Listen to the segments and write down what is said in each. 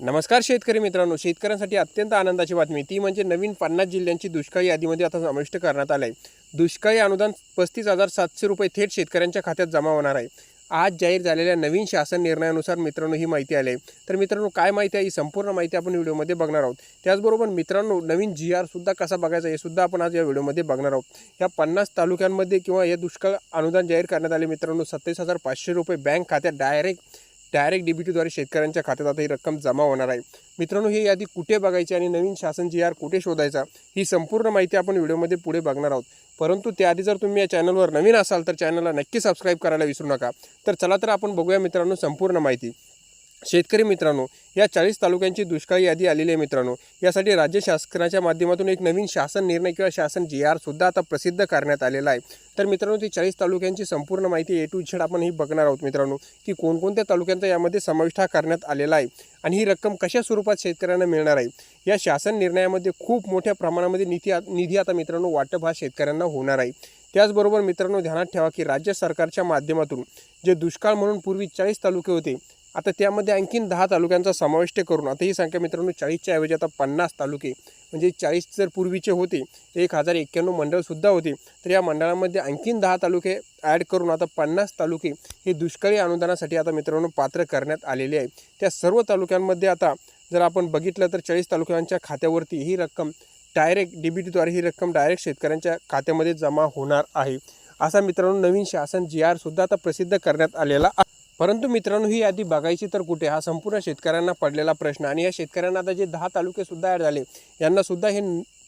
नमस्कार शेतकरी मित्रांनो शेतकऱ्यांसाठी अत्यंत आनंदाची बातमी. ती म्हणजे नवीन पन्नास जिल्ह्यांची दुष्काळी यादीमध्ये आता समाविष्ट करण्यात आलं आहे दुष्काळी अनुदान पस्तीस हजार सातशे रुपये थेट शेतकऱ्यांच्या खात्यात जमा होणार आहे. आज जाहीर झालेल्या नवीन शासन निर्णयानुसार मित्रांनो ही माहिती आली आहे. तर मित्रांनो काय माहिती आहे? ही संपूर्ण माहिती आपण व्हिडिओमध्ये बघणार आहोत. त्याचबरोबर मित्रांनो नवीन जी आरसुद्धा कसा बघायचा हे सुद्धा आपण आज या व्हिडिओमध्ये बघणार आहोत. या पन्नास तालुक्यांमध्ये किंवा या दुष्काळ अनुदान जाहीर करण्यात आले मित्रांनो सत्तावीस हजार पाचशे रुपये बँक खात्यात डायरेक्ट डायरेक्ट डीबीटीद्वारे शेतकऱ्यांच्या खात्यात आता ही रक्कम जमा होणार आहे. मित्रांनो ही यादी कुठे बघायची आणि नवीन शासन जी आर कुठे शोधायचा ही संपूर्ण माहिती आपण व्हिडिओमध्ये पुढे बघणार आहोत. परंतु त्याआधी जर तुम्ही या चॅनलवर नवीन असाल तर चॅनलला नक्की सबस्क्राईब करायला विसरू नका. तर चला तर आपण बघूया मित्रांनो संपूर्ण माहिती. शेतकरी मित्रांनो या चाळीस तालुक्यांची दुष्काळी यादी आलेली आहे मित्रांनो. यासाठी राज्य शासनाच्या माध्यमातून एक नवीन शासन निर्णय किंवा शासन जी आर सुद्धा आता प्रसिद्ध करण्यात आलेला आहे. तर मित्रांनो ती चाळीस तालुक्यांची संपूर्ण माहिती ए टू झेड आपण ही बघणार आहोत मित्रांनो की कोणकोणत्या तालुक्यांचा यामध्ये समाविष्ट करण्यात आलेला आहे आणि ही रक्कम कशा स्वरूपात शेतकऱ्यांना मिळणार आहे. या शासन निर्णयामध्ये खूप मोठ्या प्रमाणामध्ये निधी निधी आता मित्रांनो वाटप हा शेतकऱ्यांना होणार आहे. त्याचबरोबर मित्रांनो ध्यानात ठेवा की राज्य सरकारच्या माध्यमातून जे दुष्काळ म्हणून पूर्वी चाळीस तालुके होते आता त्यामध्ये आणखीन दहा तालुक्यांचा समाविष्ट करून आता ही संख्या मित्रांनो चाळीसच्या ऐवजी आता पन्नास तालुके म्हणजे चाळीस जर पूर्वीचे होते एक हजार एक्क्याण्णव मंडळसुद्धा होते तर या मंडळामध्ये आणखीन दहा तालुके ॲड करून आता पन्नास तालुके हे दुष्काळी अनुदानासाठी आता मित्रांनो पात्र करण्यात आलेले आहे. त्या सर्व तालुक्यांमध्ये आता जर आपण बघितलं तर चाळीस तालुक्यांच्या खात्यावरती ही रक्कम डायरेक्ट डी बी टीद्वारे ही रक्कम डायरेक्ट शेतकऱ्यांच्या खात्यामध्ये जमा होणार आहे. असा मित्रांनो नवीन शासन जी आरसुद्धा आता प्रसिद्ध करण्यात आलेला आहे परंतु मित्रांनो ही यादी बघायची तर कुठे? हा संपूर्ण शेतकऱ्यांना पडलेला प्रश्न. आणि या शेतकऱ्यांना आता जे दहा तालुके सुद्धा ॲड झाले यांना सुद्धा हे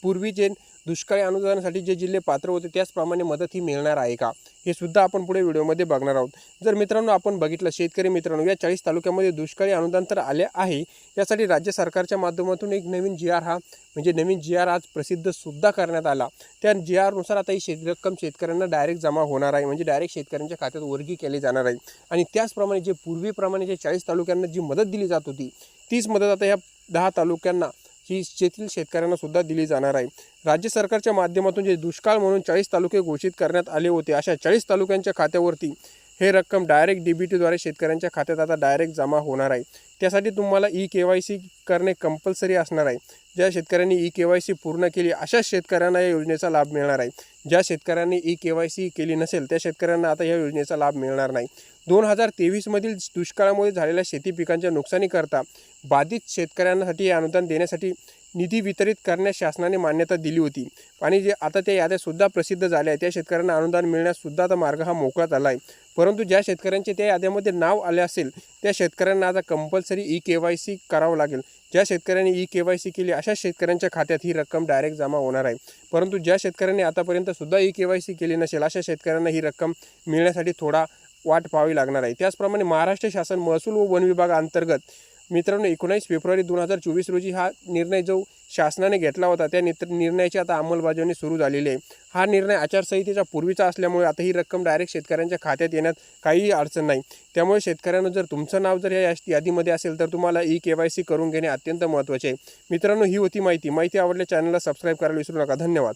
पूर्वी जे दुष्काळी अनुदानासाठी जे जिल्हे पात्र होते त्याचप्रमाणे मदत ही मिळणार आहे का? हे सुद्धा आपण पुढे व्हिडिओमध्ये बघणार आहोत. जर मित्रांनो आपण बघितलं शेतकरी मित्रांनो या चाळीस तालुक्यामध्ये दुष्काळी अनुदान तर आले आहे. यासाठी राज्य सरकारच्या माध्यमातून एक नवीन जी आर हा म्हणजे नवीन जी आर आज प्रसिद्ध सुद्धा करण्यात आला. त्या जी आरनुसार आता ही शेत रक्कम शेतकऱ्यांना डायरेक्ट जमा होणार आहे. म्हणजे डायरेक्ट शेतकऱ्यांच्या खात्यात वर्गी केली जाणार आहे. आणि त्याचप्रमाणे जे पूर्वीप्रमाणे जे चाळीस तालुक्यांना जी मदत दिली जात होती तीच मदत आता या दहा तालुक्यांना ही येथील शेतकऱ्यांना सुद्धा दिली जाणार आहे. राज्य सरकारच्या माध्यमातून जे दुष्काळ म्हणून चाळीस तालुके घोषित करण्यात आले होते अशा चाळीस तालुक्यांच्या खात्यावरती हे रक्कम डायरेक्ट डी बी टीद्वारे शेतकऱ्यांच्या खात्यात आता डायरेक्ट जमा होणार आहे. त्यासाठी तुम्हाला ई के वाय सी करणे कंपल्सरी असणार आहे. ज्या शेतकऱ्यांनी ई के वाय सी पूर्ण केली अशाच शेतकऱ्यांना या योजनेचा लाभ मिळणार आहे. ज्या शेतकऱ्यांनी ई के वाय सी केली नसेल त्या शेतकऱ्यांना आता या योजनेचा लाभ मिळणार नाही. दोन हजार तेवीसमधील दुष्काळामुळे झालेल्या शेती पिकांच्या नुकसानीकरता बाधित शेतकऱ्यांसाठी हे अनुदान देण्यासाठी निधी वितरित करण्यास शासनाने मान्यता दिली होती. आणि जे आता त्या याद्यासुद्धा प्रसिद्ध झाल्या आहेत. त्या शेतकऱ्यांना अनुदान मिळण्याससुद्धा आता मार्ग हा मोकळा झाला आहे परंतु ज्या शेतकऱ्यांचे त्या याद्यामध्ये नाव आले असेल त्या शेतकऱ्यांना आता compulsory e K Y C करावं लागेल. ज्या शेतकऱ्यांनी ई के वाय सी केली अशा शेतकऱ्यांच्या खात्यात ही रक्कम डायरेक्ट जमा होणार आहे. परंतु ज्या शेतकऱ्यांनी आतापर्यंतसुद्धा ई के वाय सी केली नसेल अशा शेतकऱ्यांना ही रक्कम मिळण्यासाठी थोडा वाट पाहावी लागणार आहे. त्याचप्रमाणे महाराष्ट्र शासन महसूल व वन विभागाअंतर्गत मित्रांनो एकोणीस फेब्रुवारी दोन हजार चोवीस रोजी हा निर्णय जो शासनाने घेतला होता त्या नित निर्णयाची आता अंमलबजावणी सुरू झालेली आहे. हा निर्णय आचारसंहितेच्या पूर्वीचा असल्यामुळे आता ही रक्कम डायरेक्ट शेतकऱ्यांच्या खात्यात येण्यात काहीही अडचण नाही. त्यामुळे शेतकऱ्यांना जर तुमचं नाव जर या यादीमध्ये असेल तर तुम्हाला ई के वाय सी करून घेणे अत्यंत महत्त्वाचे आहे. मित्रांनो ही होती माहिती. माहिती आवडल्या चॅनलला सबस्क्राईब करायला विसरू नका. धन्यवाद.